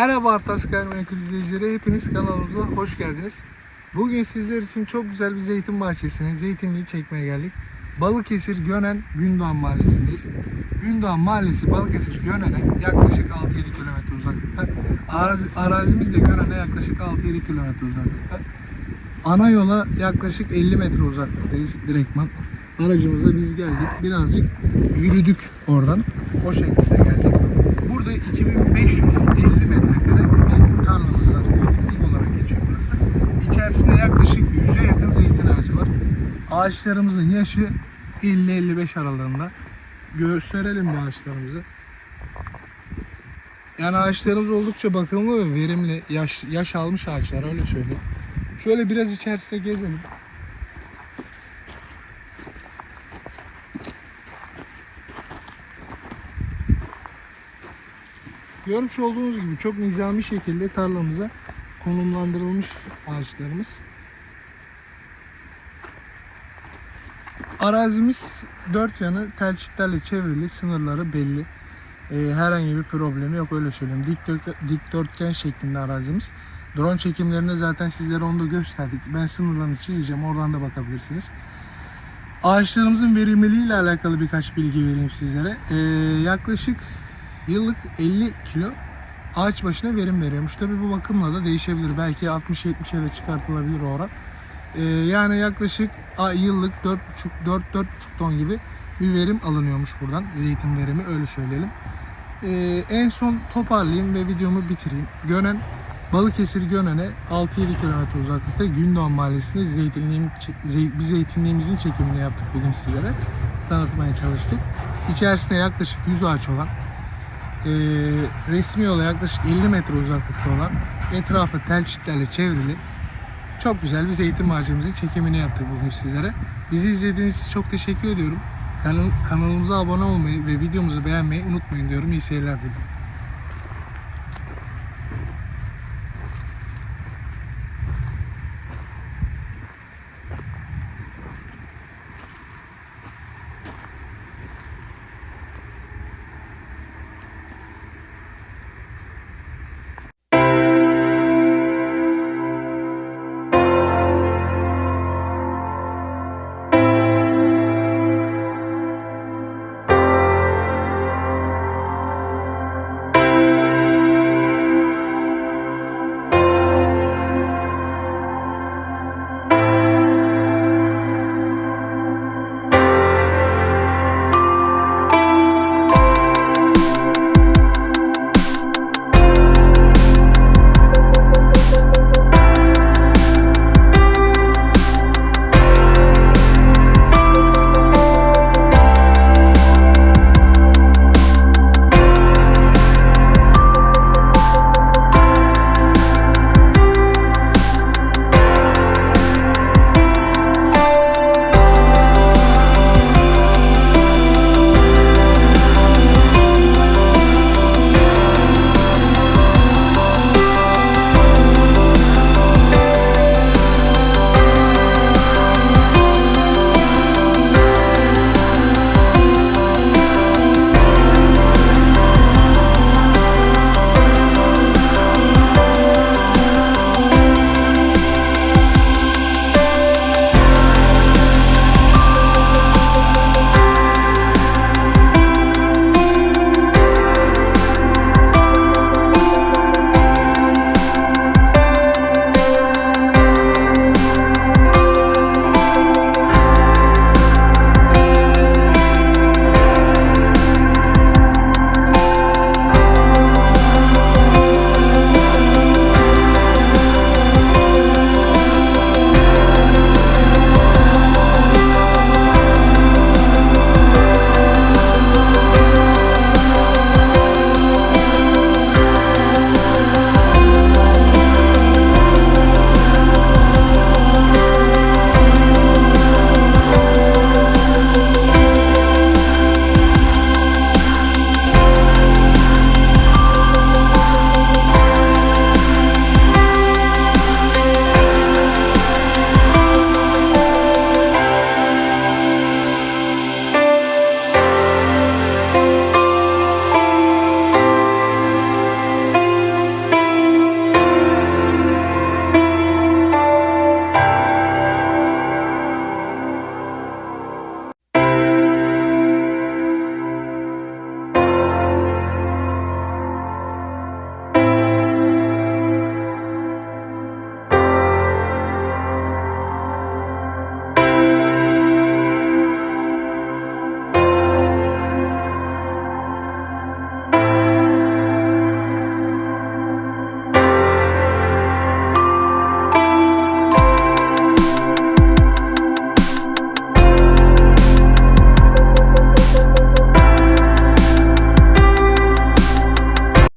Merhaba Atlas Gayrimenkul izleyicileri, hepiniz kanalımıza hoş geldiniz. Bugün sizler için çok güzel bir zeytin bahçesine, zeytinliği çekmeye geldik. Balıkesir Gönen Gündoğan Mahallesi'ndeyiz. Gündoğan Mahallesi Balıkesir Gönen'e yaklaşık 6-7 kilometre uzaklıkta. Arazi, arazimiz de Gönen'e yaklaşık 6-7 kilometre uzaklıkta. Ana yola yaklaşık 50 metre uzaklıktayız direktman. Aracımızla biz geldik. Birazcık yürüdük oradan. O şekilde geldik. Burada 2550 Ağaçlarımızın yaşı 50-55 aralığında. Gösterelim bir ağaçlarımızı. Yani ağaçlarımız oldukça bakımlı ve verimli. Yaş, yaş almış ağaçlar öyle söyleyeyim. Şöyle biraz içerisinde gezelim. Görmüş olduğunuz gibi çok nizami şekilde tarlamıza konumlandırılmış ağaçlarımız. Arazimiz dört yanı tel çitlerle çevrili, sınırları belli. Ee, herhangi bir problemi yok öyle söyleyeyim. Dikdört, dikdörtgen şeklinde arazimiz. Drone çekimlerinde zaten sizlere onu da gösterdik. Ben sınırlarını çizeceğim. Oradan da bakabilirsiniz. Ağaçlarımızın verimliliği ile alakalı birkaç bilgi vereyim sizlere. Ee, yaklaşık yıllık 50 kilo ağaç başına verim veriyormuş. Tabi bu bakımla da değişebilir. Belki 60-70'e de çıkartılabilir o oran. Ee, yani yaklaşık yıllık 4,5-4-4,5 ton gibi bir verim alınıyormuş buradan. Zeytin verimi öyle söyleyelim. Ee, en son toparlayayım ve videomu bitireyim. Gönen Balıkesir Gönen'e 6-7 kilometre uzaklıkta Gündoğan Mahallesi'nde zeytinliğim, zey- bir zeytinliğimizin çekimini yaptık bugün sizlere. Tanıtmaya çalıştık. İçerisinde yaklaşık 100 ağaç olan, e, resmi yola yaklaşık 50 metre uzaklıkta olan, etrafı tel çitlerle çevrili, çok güzel bir zeytin bahçemizin çekimini yaptık bugün sizlere. Bizi izlediğiniz için çok teşekkür ediyorum. Kanal, kanalımıza abone olmayı ve videomuzu beğenmeyi unutmayın diyorum. İyi seyirler diliyorum.